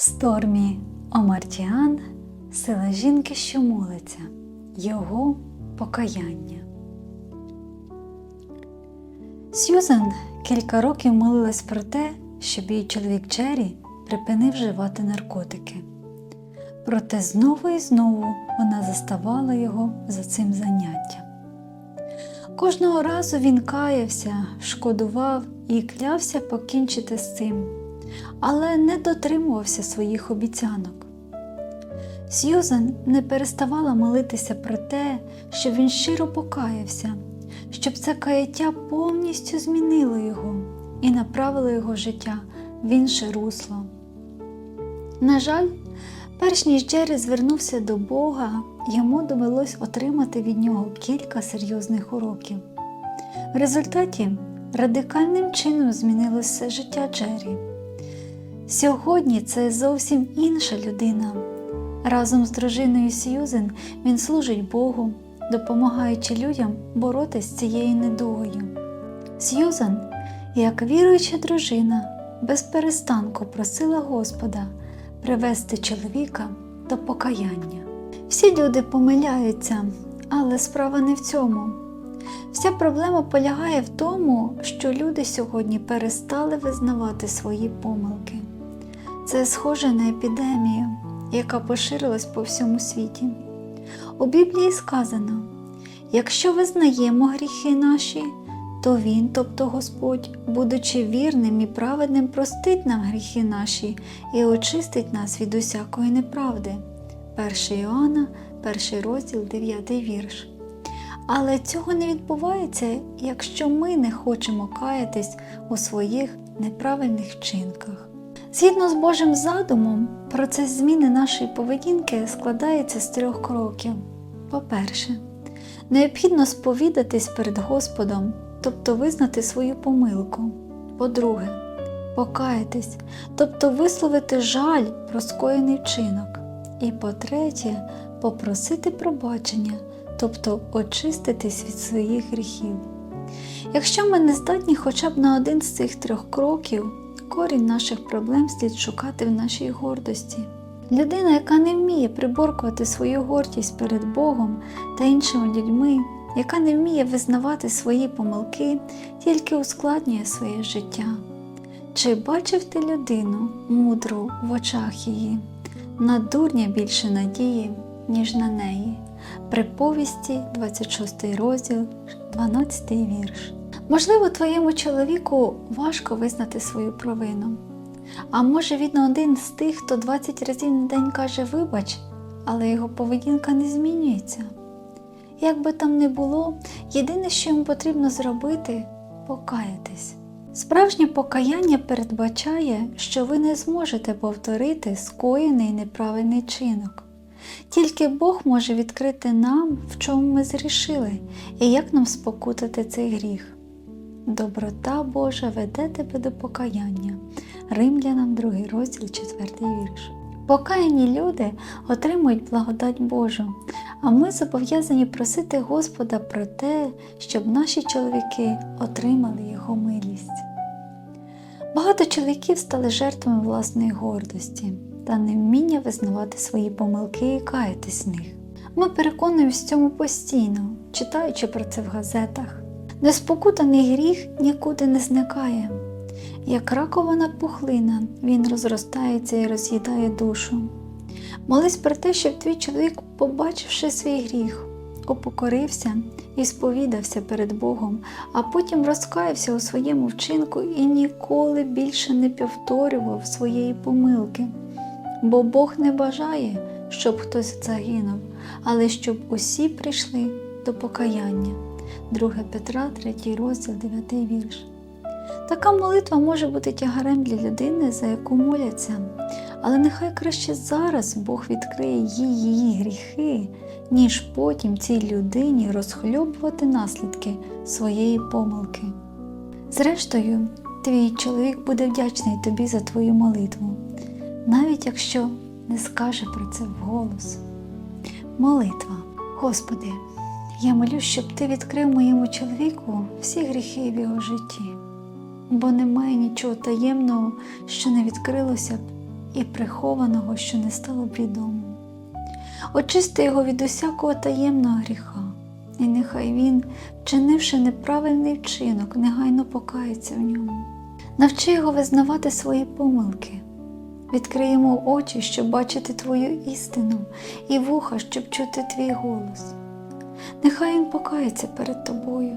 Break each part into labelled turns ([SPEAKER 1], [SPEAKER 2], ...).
[SPEAKER 1] Стормі Омартіан сила жінки, що молиться, його покаяння. Сьюзен кілька років молилась про те, щоб її чоловік Джері припинив вживати наркотики. Проте знову і знову вона заставала його за цим заняттям. Кожного разу він каявся, шкодував і клявся покінчити з цим, але не дотримувався своїх обіцянок. Сьюзен не переставала молитися про те, щоб він щиро покаявся, щоб це каяття повністю змінило його і направило його життя в інше русло. На жаль, перш ніж Джері звернувся до Бога, йому довелось отримати від нього кілька серйозних уроків. В результаті радикальним чином змінилося життя Джері. Сьогодні це зовсім інша людина. Разом з дружиною Сьюзен він служить Богу, допомагаючи людям боротися з цією недугою. Сьюзен, як віруюча дружина, без перестанку просила Господа привести чоловіка до покаяння. Всі люди помиляються, але справа не в цьому. Вся проблема полягає в тому, що люди сьогодні перестали визнавати свої помилки. Це схоже на епідемію, яка поширилась по всьому світі. У Біблії сказано: якщо визнаємо гріхи наші, то Він, тобто Господь, будучи вірним і праведним, простить нам гріхи наші і очистить нас від усякої неправди. 1 Іоанна, 1 розділ, 9 вірш. Але цього не відбувається, якщо ми не хочемо каятись у своїх неправильних вчинках. Згідно з Божим задумом, процес зміни нашої поведінки складається з трьох кроків. По-перше, необхідно сповідатись перед Господом, тобто визнати свою помилку. По-друге, покаятись, тобто висловити жаль про скоєний вчинок. І по-третє, попросити пробачення, тобто очиститись від своїх гріхів. Якщо ми не здатні хоча б на один з цих трьох кроків, корінь наших проблем слід шукати в нашій гордості. Людина, яка не вміє приборкувати свою гордість перед Богом та іншими людьми, яка не вміє визнавати свої помилки, тільки ускладнює своє життя. Чи бачив ти людину мудру в очах її? На дурня більше надії, ніж на неї. Приповісті, 26 розділ, 12 вірш. Можливо, твоєму чоловіку важко визнати свою провину. А може він один з тих, хто 20 разів на день каже вибач, але його поведінка не змінюється. Як би там не було, єдине, що йому потрібно зробити покаятись. Справжнє покаяння передбачає, що ви не зможете повторити скоєний неправильний чинок. Тільки Бог може відкрити нам, в чому ми зрішили, і як нам спокутати цей гріх. Доброта Божа веде тебе до покаяння. Римлянам 2 розділ 4 вірш. Покаяні люди отримують благодать Божу, а ми зобов'язані просити Господа про те, щоб наші чоловіки отримали Його милість. Багато чоловіків стали жертвами власної гордості та невміння визнавати свої помилки і каятись з них. Ми переконуємось в цьому постійно, читаючи про це в газетах. Неспокутаний гріх нікуди не зникає. Як ракована пухлина, він розростається і роз'їдає душу. Молись про те, щоб твій чоловік, побачивши свій гріх, упокорився і сповідався перед Богом, а потім розкаявся у своєму вчинку і ніколи більше не повторював своєї помилки. Бо Бог не бажає, щоб хтось загинув, але щоб усі прийшли до покаяння. 2 Петра, 3 розділ, 9 вірш. Така молитва може бути тягарем для людини, за яку моляться, але нехай краще зараз Бог відкриє їй її гріхи, ніж потім цій людині розхльобувати наслідки своєї помилки. Зрештою, твій чоловік буде вдячний тобі за твою молитву, навіть якщо не скаже про це вголос. Молитва, Господи, я молю, щоб Ти відкрив моєму чоловіку всі гріхи в його житті, бо немає нічого таємного, що не відкрилося б і прихованого, що не стало відомо. Очисти його від усякого таємного гріха, і нехай він, вчинивши неправильний вчинок, негайно покається в ньому. Навчи його визнавати свої помилки. Відкрий йому очі, щоб бачити Твою істину, і вуха, щоб чути твій голос. Нехай він покається перед тобою.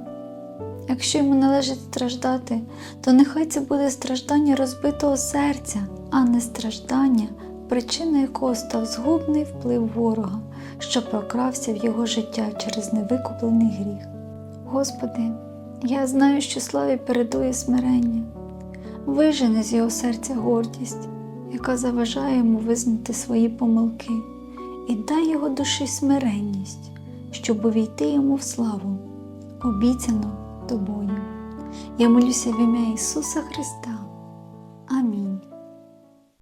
[SPEAKER 1] Якщо йому належить страждати, то нехай це буде страждання розбитого серця, а не страждання, причиною якого став згубний вплив ворога, що прокрався в його життя через невикуплений гріх. Господи, я знаю, що славі передує смирення. Вижени з його серця гордість, яка заважає йому визнати свої помилки, і дай його душі смиренність, щоб увійти йому в славу, обіцяну тобою. Я молюся в ім'я Ісуса Христа.